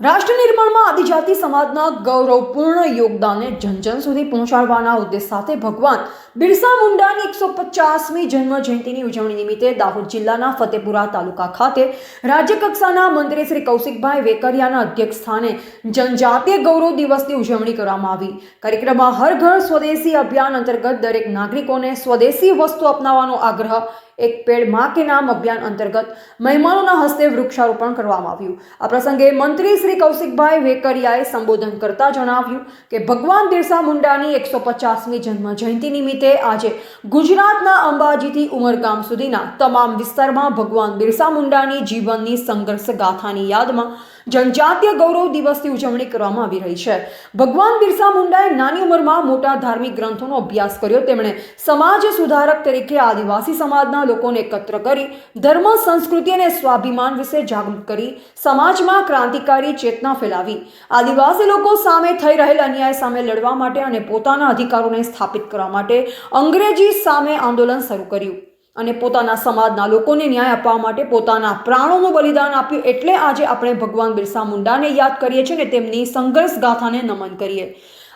રાષ્ટ્ર નિર્માણમાં આદિજાતિ સમાજના ગૌરવપૂર્ણ યોગદાનને જનજન સુધી પહોંચાડવાના ઉદ્દેશ સાથે ભગવાન બિરસા મુંડાની એકસો પચાસમી જન્મ જયંતિની ઉજવણી નિમિત્તે દાહોદ જિલ્લાના ફતેપુરા તાલુકા ખાતે રાજ્યકક્ષાના મંત્રી શ્રી કૌશિકભાઈ વેકરિયાના અધ્યક્ષ સ્થાને જનજાતીય ગૌરવ દિવસની ઉજવણી કરવામાં આવી. કાર્યક્રમમાં હર ઘર સ્વદેશી અભિયાન અંતર્ગત દરેક નાગરિકોને સ્વદેશી વસ્તુ અપનાવવાનો આગ્રહ એક પેડમાં કે નામ અભિયાન અંતર્ગત મહેમાનોના હસ્તે વૃક્ષારોપણ કરવામાં આવ્યું. આ પ્રસંગે મંત્રી શ્રી કૌશિકભાઈ વેકરિયાએ સંબોધન કરતા જણાવ્યું કે ભગવાન બિરસા મુંડાની એકસો પચાસમી જન્મ જયંતિ નિમિત્તે આજે ગુજરાતના અંબાજીથી ઉમરગામ સુધીના તમામ વિસ્તારમાં ભગવાન બિરસા મુંડાની જીવનની સંઘર્ષ ગાથાની યાદમાં જનજાતીય ગૌરવ દિવસની ઉજવણી કરવામાં આવી રહી છે. ભગવાન બિરસા મુંડાએ નાની ઉંમરમાં મોટા ધાર્મિક ગ્રંથોનો અભ્યાસ કર્યો. તેમણે સમાજ સુધારક તરીકે આદિવાસી સમાજના લોકોને એકત્ર કરી, ધર્મ, સંસ્કૃતિ અને સ્વાભિમાન વિશે જાગૃત કરી, સમાજમાં ક્રાંતિકારી ચેતના ફેલાવી. આદિવાસી લોકો સામે થઈ રહેલ અન્યાય સામે લડવા માટે અને પોતાના અધિકારોને સ્થાપિત કરવા માટે અંગ્રેજી સામે આંદોલન શરૂ કર્યું. અને પોતાના સમાજના લોકોને ન્યાય આપવા માટે પોતાના પ્રાણોનું બલિદાન આપ્યું એટલે આજે આપણે ભગવાન બિરસા મુંડાને યાદ કરીએ છીએ અને તેમની સંઘર્ષ ગાથાને નમન કરીએ.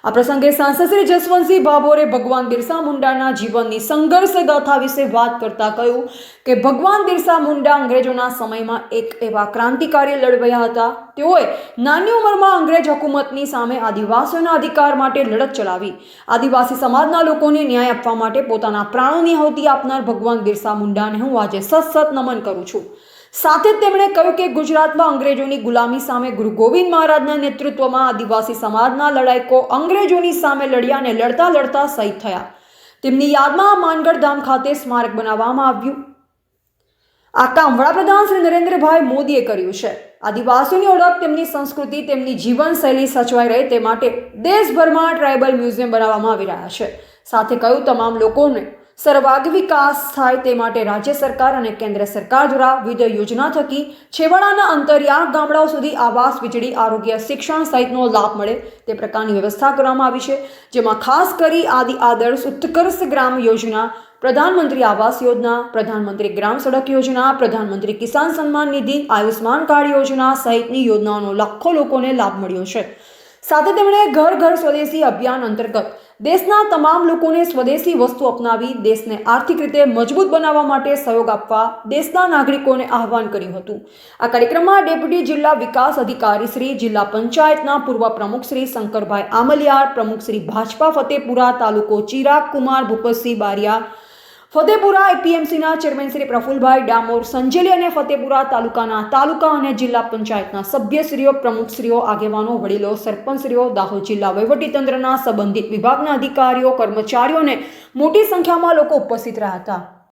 આ પ્રસંગે સાંસદ શ્રી જસવંતસિંહ ભાભોરે ભગવાન બિરસા મુંડાના જીવનની સંઘર્ષ ગાથા વિશે વાત કરતા કહ્યું કે ભગવાન બિરસા મુંડા અંગ્રેજોના સમયમાં એક એવા ક્રાંતિકારી લડવયા હતા. તેઓએ નાની ઉંમરમાં અંગ્રેજ હુકુમતની સામે આદિવાસીઓના અધિકાર માટે લડત ચલાવી. આદિવાસી સમાજના લોકોને ન્યાય આપવા માટે પોતાના પ્રાણોની આહુતિ આપનાર ભગવાન બિરસા મુંડાને હું આજે સતસત નમન કરું છું. સાથે જ તેમણે કહ્યું કે ગુજરાતમાં અંગ્રેજોની ગુલામી સામે ગુરુ ગોવિંદ મહારાજના નેતૃત્વમાં આદિવાસી સમાજના લડાયકો અંગ્રેજોની સામે લડ્યા અને લડતા લડતા શહીદ થયા. તેમની યાદમાં માનગઢ ધામ ખાતે સ્મારક બનાવવામાં આવ્યું. આ કામ વડાપ્રધાન શ્રી નરેન્દ્રભાઈ મોદીએ કર્યું છે. આદિવાસીઓની ઓળખ, તેમની સંસ્કૃતિ, તેમની જીવનશૈલી સચવાઈ રહે તે માટે દેશભરમાં ટ્રાઇબલ મ્યુઝિયમ બનાવવામાં આવી રહ્યા છે. સાથે કહ્યું, તમામ લોકોને સર્વાંગ વિકાસ થાય તે માટે રાજ્ય સરકાર અને કેન્દ્ર સરકાર દ્વારા વિવિધ યોજના થકી છેવાડાના અંતરિયાળ ગામડાઓ સુધી આવાસ, વીજળી, આરોગ્ય, શિક્ષણ સહિતનો લાભ મળે તે પ્રકારની વ્યવસ્થા કરવામાં આવી છે, જેમાં ખાસ કરી આદિ આદર્શ ઉત્કર્ષ ગ્રામ યોજના, પ્રધાનમંત્રી આવાસ યોજના, પ્રધાનમંત્રી ગ્રામ સડક યોજના, પ્રધાનમંત્રી કિસાન સન્માન નિધિ આયુષ્માન કાર્ડ યોજના સહિતની યોજનાઓનો લાખો લોકોને લાભ મળ્યો છે. સાથે તેમણે ઘર ઘર સ્વદેશી અભિયાન અંતર્ગત દેશના તમામ લોકોને સ્વદેશી વસ્તુ અપનાવી, દેશને આર્થિક રીતે મજબૂત બનાવવા માટે સહયોગ આપવા દેશના નાગરિકોને આહવાન કર્યું હતું. આ કાર્યક્રમમાં ડેપ્યુટી જિલ્લા વિકાસ અધિકારી શ્રી, જિલ્લા પંચાયતના પૂર્વ પ્રમુખ શ્રી શંકરભાઈ આમલિયાર પ્રમુખ શ્રી ભાજપા ફતેપુરા, તાલુકો ચિરાગ કુમાર, ભૂપતસિંહ બારિયા ફતેપુરા એપીએમસીના ચેરમેન શ્રી પ્રફુલભાઈ ડામોર, સંજેલી અને ફતેપુરા તાલુકાના તાલુકા અને જિલ્લા પંચાયતના સભ્યશ્રીઓ, પ્રમુખશ્રીઓ, આગેવાનો, વડીલો, સરપંચશ્રીઓ, દાહોદ જિલ્લા વહીવટીતંત્રના સંબંધિત વિભાગના અધિકારીઓ, કર્મચારીઓ અને મોટી સંખ્યામાં લોકો ઉપસ્થિત રહ્યા હતા.